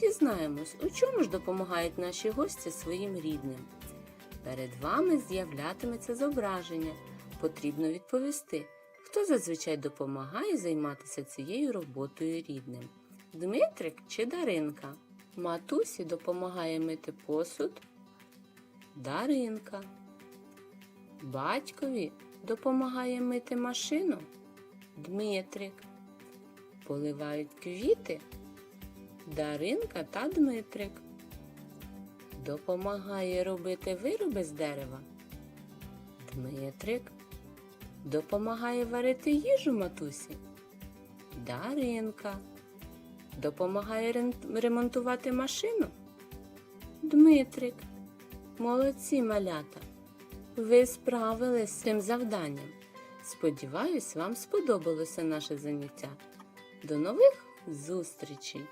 дізнаємось, у чому ж допомагають наші гості своїм рідним. Перед вами з'являтиметься зображення. Потрібно відповісти, хто зазвичай допомагає займатися цією роботою рідним. Дмитрик чи Даринка? Матусі допомагає мити посуд. Даринка. Батькові допомагає мити машину. Дмитрик. Поливають квіти. Даринка та Дмитрик. Допомагає робити вироби з дерева. Дмитрик. Допомагає варити їжу матусі. Даринка. Допомагає ремонтувати машину. Дмитрик. Молодці малята. Ви справились з цим завданням. Сподіваюсь, вам сподобалося наше заняття. До нових зустрічей!